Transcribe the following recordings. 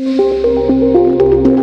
Música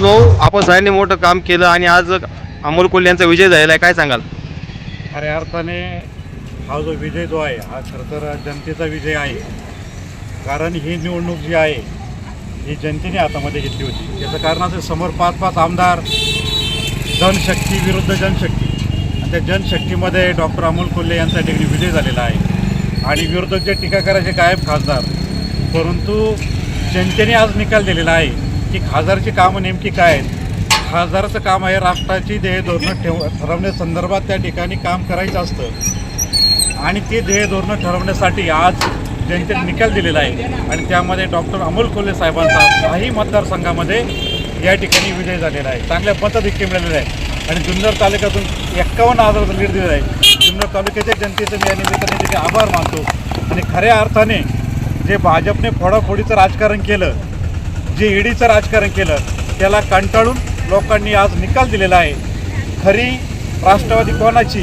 खासदार भाऊ आपण सगळ्यांनी मोठं काम केलं आणि आज अमोल कोल्हे यांचा विजय झालेला आहे. काय सांगाल? खऱ्या अर्थाने हा जो विजय जो आहे हा खरं तर जनतेचा विजय आहे. कारण ही निवडणूक जी आहे ही जनतेने हातामध्ये घेतली होती. याचं कारण असं समोर पाच पाच आमदार जनशक्ती विरुद्ध जनशक्ती. आणि त्या जनशक्तीमध्ये डॉक्टर अमोल कोल्हे यांचा ठिकाणी विजय झालेला आहे. आणि विरोधक जे टीका करायचे गायब खासदार. परंतु जनतेने आज निकाल दिलेला आहे. की खासदारची कामं नेमकी काय आहेत? खासदाराचं काम आहे राष्ट्राची ध्येय धोरणं ठेव ठरवण्यासंदर्भात त्या ठिकाणी काम करायचं असतं. आणि ते ध्येय धोरणं ठरवण्यासाठी आज जनतेने निकाल दिलेला आहे. आणि त्यामध्ये डॉक्टर अमोल कोल्हे साहेबांचा काही मतदारसंघामध्ये या ठिकाणी विजय झालेला आहे. चांगल्या मताधिक्य मिळालेलं आहे. आणि जुन्नर तालुक्यातून एक्कावन्न हजाराचा लीड दिलेला आहे. जुन्नर तालुक्याच्या जनतेचं मी या निमित्ताने तिथे आभार मानतो. आणि खऱ्या अर्थाने जे भाजपने फोडाफोडीचं राजकारण केलं जे ईडीचं राजकारण केलं त्याला कंटाळून लोकांनी आज निकाल दिलेला आहे. खरी राष्ट्रवादी कोणाची?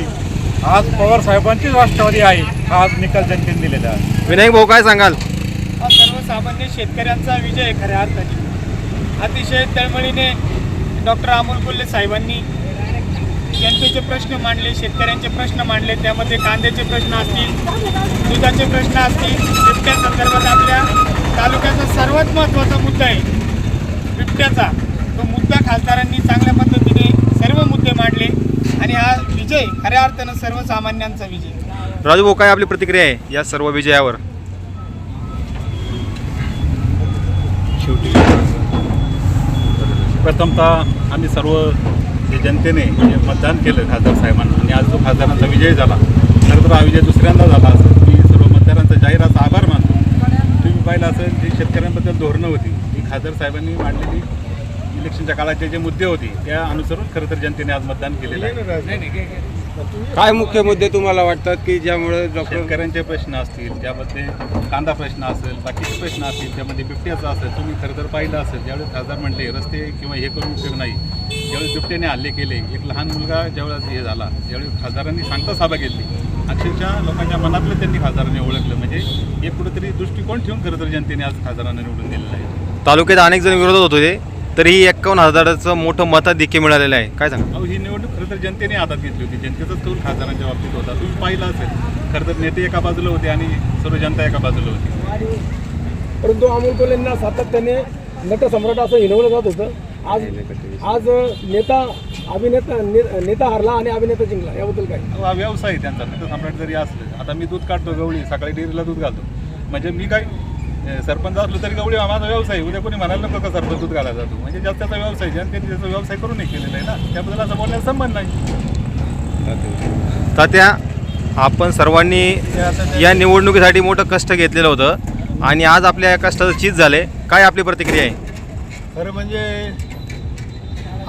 आज पवार साहेबांचीच राष्ट्रवादी आहे. हा आज निकाल जनतेने दिलेला आहे. विनायक भाऊ काय सांगाल? हा सर्वसामान्य शेतकऱ्यांचा विजय खऱ्या अर्थाने. अतिशय तळमळीने डॉक्टर अमोल कोल्हे साहेबांनी जनतेचे प्रश्न मांडले शेतकऱ्यांचे प्रश्न मांडले. त्यामध्ये कांद्याचे प्रश्न असतील दुधाचे प्रश्न असतील बिबट्या संदर्भात आपल्या तालुक्याचा सर्वात महत्त्वाचा मुद्दा आहे बिबट्याचा. तो मुद्दा खासदारांनी चांगल्या पद्धतीने सर्व मुद्दे मांडले आणि हा विजय खऱ्या अर्थानं सर्वसामान्यांचा विजय. राजू भाऊ काय आपली प्रतिक्रिया आहे या सर्व विजयावर? शेवटी. प्रथमतः आम्ही सर्व जे जनतेने मतदान केलं खासदार साहेबांना आणि आज जो खासदारांचा विजय झाला खरं तर हा विजय दुसऱ्यांदा झाला असं मी सर्व मतदारांचा जाहीर असा आभार मानतो तुम्ही पाहिलं असेल जी शेतकऱ्यांबद्दल धोरणं होती ही खासदार साहेबांनी मांडलेली इलेक्शनच्या काळाचे जे मुद्दे होते त्या अनुसरून खरं तर जनतेने आज मतदान केलेलं आहे. काय मुख्य मुद्दे तुम्हाला वाटतात की ज्यामुळे शेतकऱ्यांचे प्रश्न असतील त्यामध्ये कांदा प्रश्न असेल बाकीचे प्रश्न असतील त्यामध्ये बिबट्याचा असेल तुम्ही खरं तर पाहिलं असेल ज्यावेळेस खासदार म्हणले रस्ते किंवा हे करून उपयोग नाही ज्यावेळेस बिबट्याने हल्ले केले एक लहान मुलगा ज्यावेळेस हे झाला त्यावेळेस खासदारांनी शांत सभा घेतली अक्षरशः लोकांच्या मनातलं त्यांनी खासदारांनी ओळखलं. म्हणजे हे कुठेतरी दृष्टिकोन ठेवून खरं तर जनतेने आज खासदारांना निवडून दिलेलं आहे. तालुक्यात अनेक जण विरोधात होते तरी एक्कावन्न हजाराचं मोठं मताधिक्य मिळालेलं आहे. काय सांगा अहो ही निवडणूक खरं तर जनतेने हातात घेतली होती. जनतेचाच कौल खासदारांच्या बाबतीत होता. तुम्ही पाहिलं असेल. खरं तर नेते एका बाजूला होते आणि सर्व जनता एका बाजूला होती. परंतु अमोल कोल्हेंना सातत्याने नटसम्राट असं हिनवलं जात होतं. आज आज नेता अभिनेता ने- नेता हरला आणि अभिनेता जिंकला. याबद्दल काय? हा व्यवसाय आहे त्यांचा. नाही तर सम्राट जरी असलं आता मी दूध काढतो गवळी सकाळी डेअरीला दूध घालतो. म्हणजे मी काय सरपंच असलो तरी गवळी माझा व्यवसाय आहे. उद्या कोणी म्हणायला नको का सरपंच दूध घालायला जातो? म्हणजे ज्याचा त्याचा व्यवसाय जनतेने त्याचा व्यवसाय करून नाही केलेला आहे ना. त्याबद्दल असं बोलण्याचा संबंध नाही. तात्या आपण सर्वांनी या निवडणुकीसाठी मोठं कष्ट घेतलेलं होतं आणि आज आपल्या या कष्टाचं चीज झाले काय आपली प्रतिक्रिया आहे? खरं म्हणजे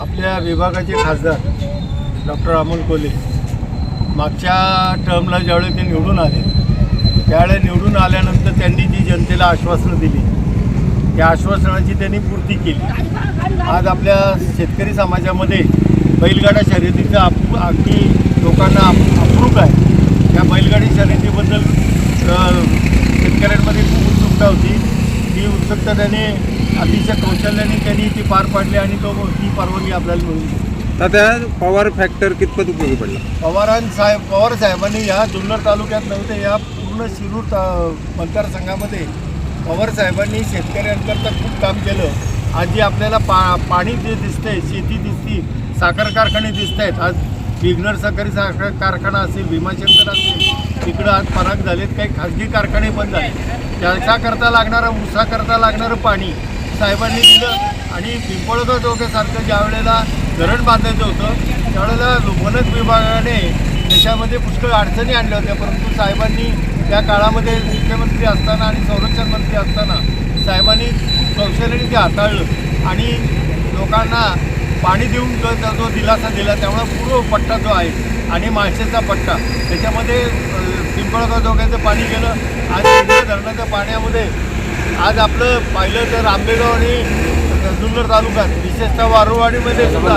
आपल्या विभागाचे खासदार डॉक्टर अमोल कोले मागच्या टर्मला ज्यावेळी ते निवडून आले त्यावेळेला निवडून आल्यानंतर त्यांनी जी जनतेला आश्वासनं दिली त्या आश्वासनाची त्यांनी पूर्ती केली. आज आपल्या शेतकरी समाजामध्ये बैलगाडा शर्यतीचं आप अगदी लोकांना अप्रूप आहे. त्या बैलगाडी शर्यतीबद्दल शेतकऱ्यांमध्ये खूप उत्सुकता होती. ती उत्सुकता त्याने अतिशय कौशल्याने त्यांनी ती पार पाडली आणि तो ती परवानगी आपल्याला मिळून आता पॉवर फॅक्टर कितपत उपयोगी पडला? पवारां साहेब पवार साहेबांनी ह्या जुन्नर तालुक्यात नव्हते या पूर्ण शिरूर ता मतदारसंघामध्ये पवार साहेबांनी शेतकऱ्यांकरता खूप काम केलं. आज जी आपल्याला पा पाणी जे दिसतंय शेती दिसती साखर कारखाने दिसत आहेत आज विघ्नर साखरी साखर कारखाना असेल भीमाशंकर असेल तिकडं आज फराक झालेत काही खाजगी कारखाने बंद झाले त्याच्याकरता लागणारं ऊसाकरता लागणारं पाणी साहेबांनी दिलं आणि पिंपळगाव चौक्यासारखं ज्या वेळेला धरण बांधायचं होतं त्यावेळेला वनच विभागाने देशामध्ये पुष्कळ अडचणी आणल्या होत्या. परंतु साहेबांनी त्या काळामध्ये मुख्यमंत्री असताना आणि संरक्षण मंत्री असताना साहेबांनी कौशल्याने ते हाताळलं आणि लोकांना पाणी देऊन जो दिलासा दिला त्यामुळे पूर्व पट्टा जो आहे आणि माळशेचा पट्टा. त्याच्यामध्ये पिंपळगाव जोग्याचं पाणी गेलं आज इंद्रा धरणाच्या पाण्यामध्ये आज आपलं पाहिलं तर आंबेगाव आणि जुन्नर तालुक्यात विशेषतः वारुवाडीमध्ये सुद्धा.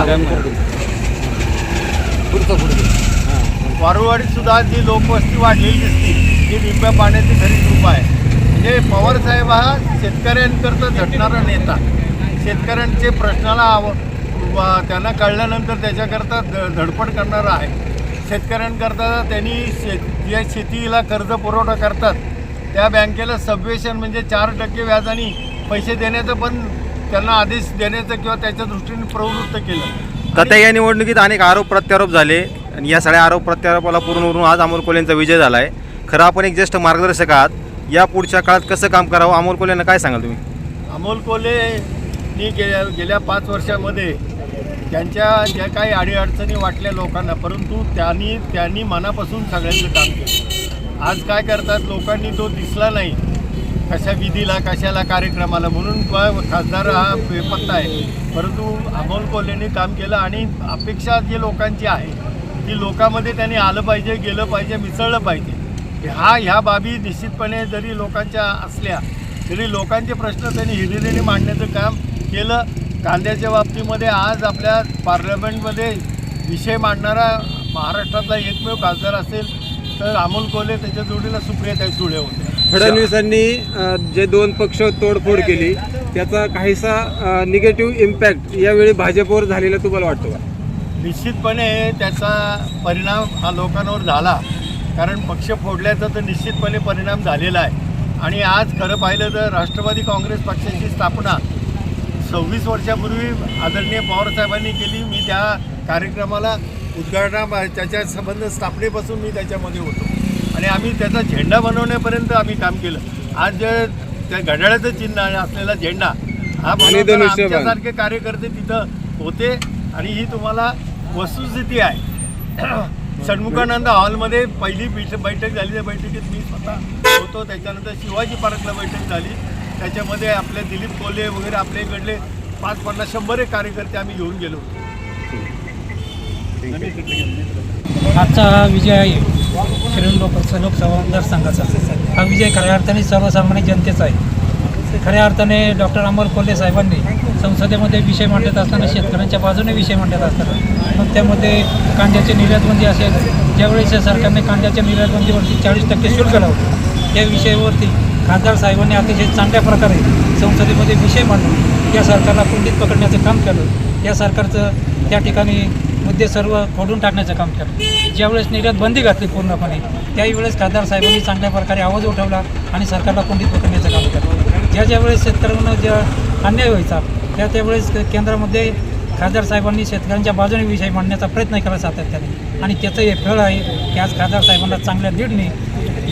वारुवाडीत सुद्धा जी लोकवस्ती वाढलेली दिसते ही निंब्या पाण्याची खरी कृपा आहे. म्हणजे पवार साहेब हा शेतकऱ्यांकरता झटणारा नेता. शेतकऱ्यांचे प्रश्नाला आव त्यांना कळल्यानंतर त्याच्याकरता ध धडपड करणारा आहे. शेतकऱ्यांकरता त्यांनी शेत ज्या शेतीला कर्ज पुरवठा करतात त्या बँकेला सबवेशन म्हणजे चार टक्के व्याजाने पैसे देण्याचं पण त्यांना आदेश देण्याचं किंवा त्याच्या दृष्टीने प्रवृत्त केलं. त्या या निवडणुकीत अनेक आरोप प्रत्यारोप झाले. आणि या सगळ्या आरोप प्रत्यारोपाला पूर्ण उरून आज अमोल कोल्हेंचा विजय झाला आहे खरं आपण एक ज्येष्ठ मार्गदर्शक आहात. या पुढच्या काळात कसं काम करावं? अमोल कोल्हेंना काय सांगाल तुम्ही? अमोल कोल्हेनी गेल्या गेल्या पाच वर्षामध्ये त्यांच्या ज्या काही अडीअडचणी वाटल्या लोकांना परंतु त्यांनी त्यांनी मनापासून सगळ्यांचं काम केलं. आज काय करतात लोकांनी तो दिसला नाही कशा विधीला कशाला कार्यक्रमाला म्हणून खासदार हा बेपत्ता आहे. परंतु अमोल कोल्हेंनी काम केलं आणि अपेक्षा जी लोकांची आहे ती लोकांमध्ये त्यांनी आलं पाहिजे गेलं पाहिजे मिसळलं पाहिजे. हा ह्या बाबी निश्चितपणे जरी लोकांच्या असल्या तरी लोकांचे प्रश्न त्यांनी हिरिरीने मांडण्याचं काम केलं. कांद्याच्या बाबतीमध्ये आज आपल्या पार्लमेंटमध्ये विषय मांडणारा महाराष्ट्रातला एकमेव खासदार असेल तर अमोल कोल्हे त्याच्या जोडीला सुप्रियाताई सुळे होते. फडणवीसांनी जे दोन पक्ष तोडफोड केली त्याचा काहीसा निगेटिव्ह इम्पॅक्ट यावेळी भाजपवर झालेला तुम्हाला वाटतो का? निश्चितपणे त्याचा परिणाम हा लोकांवर झाला. कारण पक्ष फोडल्याचा तर निश्चितपणे परिणाम झालेला आहे. आणि आज खरं पाहिलं तर राष्ट्रवादी काँग्रेस पक्षाची स्थापना सव्वीस वर्षापूर्वी आदरणीय पवारसाहेबांनी केली. मी त्या कार्यक्रमाला उद्घाटना त्याच्या संबंध स्थापनेपासून मी त्याच्यामध्ये होतो. आणि आम्ही त्याचा झेंडा बनवण्यापर्यंत आम्ही काम केलं. आज जे त्या घड्याळाचं चिन्ह असलेला झेंडा हा. आमच्यासारखे कार्यकर्ते तिथं होते. आणि ही तुम्हाला वस्तुस्थिती आहे. षण्मुखानंद हॉलमध्ये पहिली बैठ बैठक झाली. त्या बैठकीत मी स्वतः होतो. त्याच्यानंतर शिवाजी पार्कला बैठक झाली. त्याच्यामध्ये आपले दिलीप कोल्हे वगैरे आपले इकडले पाच पन्नास शंभर एक कार्यकर्ते आम्ही घेऊन गेलो. होतो आजचा हा विजय आहे. शिरूर लोक लोकसभा मतदारसंघाचा हा विजय खऱ्या अर्थाने सर्वसामान्य जनतेचा आहे. खऱ्या अर्थाने डॉक्टर अमोल कोल्हे साहेबांनी संसदेमध्ये विषय मांडत असताना शेतकऱ्यांच्या बाजूने विषय मांडत असताना मग त्यामध्ये कांद्याची निर्यातबंदी असेल ज्यावेळेस या सरकारने कांद्याच्या निर्यातबंदीवरती चाळीस टक्के शुल्क लावलं त्या विषयावरती खासदार साहेबांनी अतिशय चांगल्या प्रकारे संसदेमध्ये विषय मांडून या सरकारला कुंडीत पकडण्याचं काम केलं. या सरकारचं त्या ठिकाणी मुद्दे सर्व खोडून टाकण्याचं काम केलं. ज्यावेळेस निर्यात बंदी घातली पूर्णपणे त्याही वेळेस खासदार साहेबांनी चांगल्या प्रकारे आवाज उठवला आणि सरकारला कुंडीत पकडण्याचं काम केलं. ज्या ज्यावेळेस शेतकऱ्यांना ज्या अन्याय व्हायचा त्या त्यावेळेस केंद्रामध्ये खासदार साहेबांनी शेतकऱ्यांच्या बाजूने विषय मांडण्याचा प्रयत्न केला सातत्याने आणि त्याचं हे फळ आहे की आज खासदार साहेबांना चांगल्या लीडने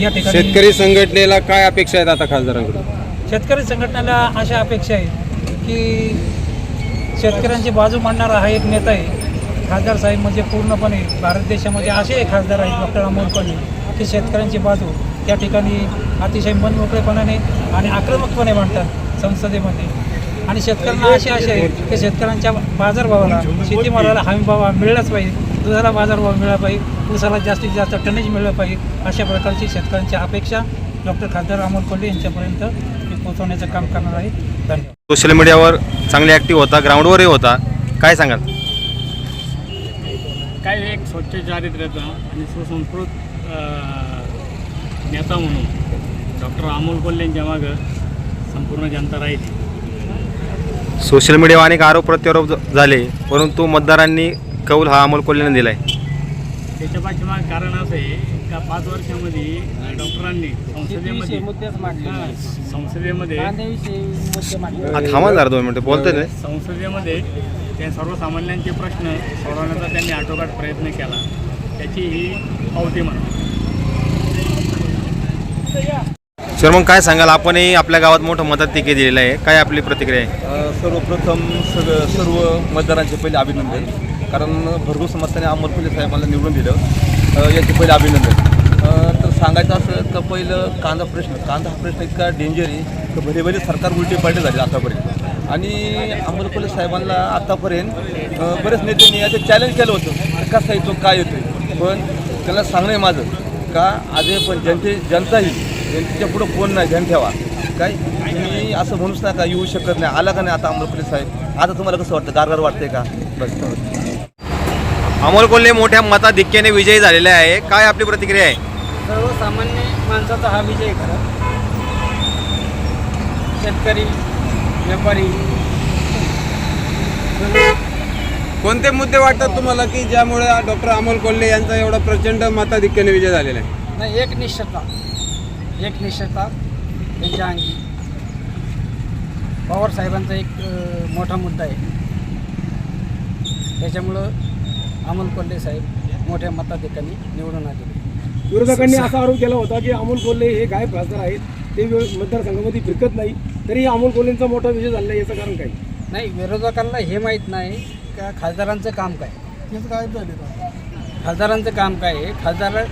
या ठिकाणी शेतकरी संघटनेला काय अपेक्षा आहेत आता खासदारांकडून? शेतकरी संघटनेला अशा अपेक्षा आहे की शेतकऱ्यांची बाजू मांडणारा हा एक नेता आहे. खासदार साहेब म्हणजे पूर्णपणे भारत देशामध्ये असे एक खासदार आहेत डॉक्टर अमोल कोल्हे की शेतकऱ्यांची बाजू त्या ठिकाणी अतिशय मनमोकळेपणाने आणि आक्रमकपणे मांडतात संसदेमध्ये. आणि शेतकऱ्यांना असे असे आहे की शेतकऱ्यांच्या बाजारभावाला शेतीमालाला हमी भाव मिळलाच पाहिजे. दुधाला बाजारभाव मिळाला पाहिजे. ऊसाला जास्तीत जास्त टनेज मिळलं पाहिजे. अशा प्रकारची शेतकऱ्यांची अपेक्षा डॉक्टर खासदार अमोल कोल्हे यांच्यापर्यंत मी पोहोचवण्याचं काम करणार आहे. धन्यवाद. सोशल मीडियावर चांगली ॲक्टिव्ह होता ग्राउंडवरही होता. काय सांगाल? काय एक स्वच्छ चारित्र्याचा आणि सुसंस्कृत नेता म्हणून डॉक्टर अमोल कोल्हेंच्या मागं संपूर्ण जनता राहिली. सोशल मीडियावर अनेक आरोप प्रत्यारोप झाले. परंतु मतदारांनी कौल हा अमोल कोल्हेने दिलाय. त्याच्या पाठीमाग कारण असं आहे का पाच वर्षामध्ये डॉक्टरांनी संसदेमध्ये हां, संसदेमध्ये हा, थांबा जरा दोन मिनटं बोलतोय ना संसदेमध्ये त्या सर्वसामान्यांचे प्रश्न सोडवण्याचा त्यांनी आटोकाट प्रयत्न केला. त्याची ही पावती म्हणा. सर मग काय सांगाल? आपणही आपल्या गावात मोठं मताधिक्य दिलेलं आहे. काय आपली प्रतिक्रिया आहे? सर्वप्रथम सगळं सर्व मतदारांचे पहिले अभिनंदन. कारण भरघोस समस्याने अमोल फुले साहेबांना निवडून दिलं. याचे पहिले अभिनंदन. तर सांगायचं असं तर पहिलं कांदा प्रश्न. कांदा हा प्रश्न इतका डेंजर आहे तर भले भले सरकार उलटी पालटी झाली आतापर्यंत. आणि अमोल फुले साहेबांना आतापर्यंत बरेच नेत्यांनी याचं चॅलेंज केलं होतं. कसा येतो काय येतो पण त्याला सांगणं आहे माझं का आज पण जनते जनताही जनतेच्या पुढं कोण नाही ध्यान ठेवा. काय? तुम्ही असं म्हणूच नका येऊ शकत नाही. आला का नाही आता अमोल साहेब? आता तुम्हाला कसं वाटतं? गारगार वाटते का? बस. अमोल कोल्हे मोठ्या मताधिक्याने विजयी झालेले आहे. काय आपली प्रतिक्रिया आहे? सर्वसामान्य माणसाचा हा विजय खरा. शेतकरी व्यापारी. कोणते मुद्दे वाटतात तुम्हाला की ज्यामुळे डॉक्टर अमोल कोल्हे यांचा एवढा प्रचंड मताधिक्याने विजय झालेला आहे? नाही एक निष्ठता. एक निष्ठता त्यांच्या अंगी. पवार साहेबांचा एक अ, मोठा मुद्दा आहे. त्याच्यामुळं अमोल कोल्हे साहेब मोठ्या मताधिकांनी निवडून आले. विरोधकांनी असा आरोप केला होता की अमोल कोल्हे हे गायब खासदार आहेत ते मतदारसंघामध्ये फिरकत नाही तरी अमोल कोल्हेंचा मोठा विजय झालेला आहे याचं कारण काय? नाही विरोधकांना हे माहीत नाही का खासदारांचं काम काय? गायब झाले खासदारांचं काम काय आहे? खासदार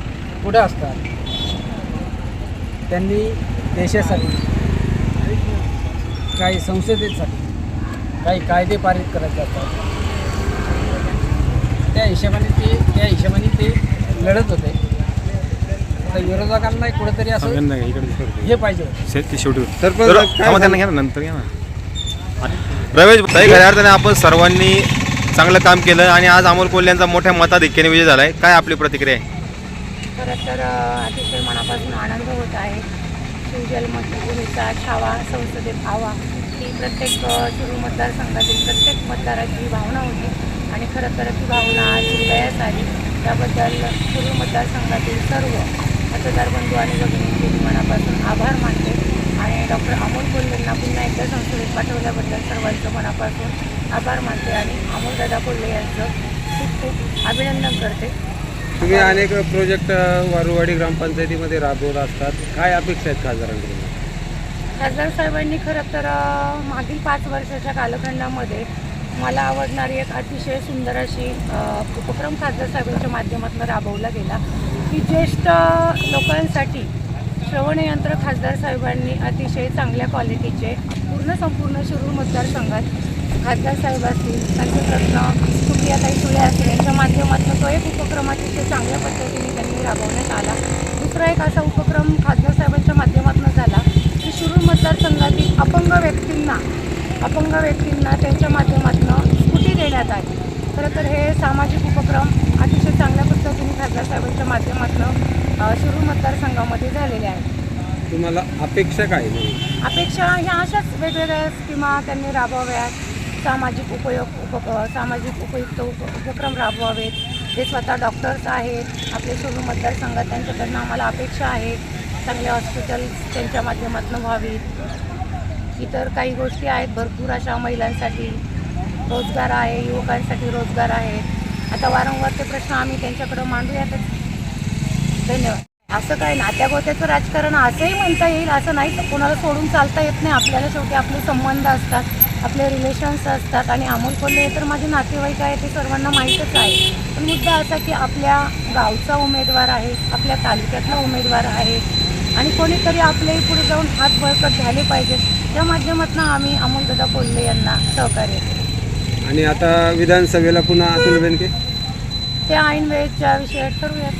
पुढे असतात. त्यांनी देशासाठी काही संसदेसाठी काही कायदे पारित करत जातात. त्या हिशोबाने ते त्या हिशोबाने ते लढत होते. आता विरोधकांना कुठेतरी असं हे पाहिजे होतं. शेती शेवटी काय थांबा, त्यांना घ्या ना नंतर घ्या ना. रमेश ताई खऱ्या अर्थाने आपण सर्वांनी चांगलं काम केलं आणि आज अमोल कोल्हे यांचा मोठ्या मताधिक्याने विजय झालाय. काय आपली प्रतिक्रिया आहे? खरं तर अ, अतिशय मनापासून आनंद होत आहे. शिवजलमतभूमीचा छावा संसदेत व्हावा ही प्रत्येक अ, शिरूर मतदारसंघातील प्रत्येक मतदाराची ही भावना होती. आणि खरं तर ती भावना आज हृदयास आली. त्याबद्दल शिरूर मतदारसंघातील सर्व मतदार बंधू आणि भगिनींचे मनापासून आभार मानते. आणि डॉक्टर अमोल कोल्हेंना पुन्हा एकदा संसदेत पाठवल्याबद्दल सर्वांचं मनापासून आभार मानते आणि अमोलदादा कोल्हे यांचं खूप खूप अभिनंदन करते. तुम्ही अनेक प्रोजेक्ट वारुवाडी ग्रामपंचायतीमध्ये राबवत असतात. काय अपेक्षा आहेत खासदारांकडून? खासदार साहेबांनी खरं तर मागील पाच वर्षाच्या कालखंडामध्ये मला आवडणारी एक अतिशय सुंदर अशी उपक्रम खासदार साहेबांच्या माध्यमातून राबवला गेला. की ज्येष्ठ लोकांसाठी श्रवणयंत्र खासदार साहेबांनी अतिशय चांगल्या क्वालिटीचे पूर्ण संपूर्ण शिरूर मतदारसंघात खासदार साहेब असतील पंतप्रत्न प्रश्न सुप्रियाताई सुळे असतील यांच्या माध्यमातून तो एक उपक्रम अतिशय चांगल्या पद्धतीने त्यांनी राबवण्यात आला. दुसरा एक असा उपक्रम खासदार साहेबांच्या माध्यमातून झाला की शिरूर मतदारसंघातील अपंग व्यक्तींना अपंग व्यक्तींना त्यांच्या माध्यमातून स्कूटी देण्यात आली. खरं तर हे सामाजिक उपक्रम अतिशय चांगल्या पद्धतीने खासदार साहेबांच्या माध्यमातून शिरूर मतदारसंघामध्ये झालेले आहेत. तुम्हाला अपेक्षा काय आहे? अपेक्षा ह्या अशाच वेगवेगळ्या स्कीमा त्यांनी राबवाव्यात. सामाजिक उपयोग उप सामाजिक उपयुक्त उप उपक्रम राबवावेत. ते स्वतः डॉक्टर्स आहेत. आपले शिरूर मतदारसंघात त्यांच्याकडनं आम्हाला अपेक्षा आहे चांगले हॉस्पिटल्स त्यांच्या माध्यमातून व्हावीत. इतर काही गोष्टी आहेत. भरपूर अशा महिलांसाठी रोजगार आहे युवकांसाठी रोजगार आहेत आता वारंवार ते प्रश्न आम्ही त्यांच्याकडं मांडूयातच. धन्यवाद. असं काय नात्यागोत्याचं राजकारण असंही म्हणता येईल असं नाही तर कोणाला सोडून चालता येत नाही. आपल्याला शेवटी आपले संबंध असतात आपले रिलेशन्स असतात आणि अमोल कोल्हे तर माझे नातेवाईक आहे ते सर्वांना माहीतच आहे. पण मुद्दा असा की आपल्या गावचा उमेदवार आहे आपल्या तालुक्यातला उमेदवार आहे आणि कोणीतरी आपल्याही पुढे जाऊन हात बळकट झाले पाहिजेत त्या माध्यमातून आम्ही अमोलदादा कोल्हे यांना सहकार्य केलं. आणि आता विधानसभेला पुन्हा अतुल बेनके? त्या ऐन वेळेच्या विषयात ठरवूयात.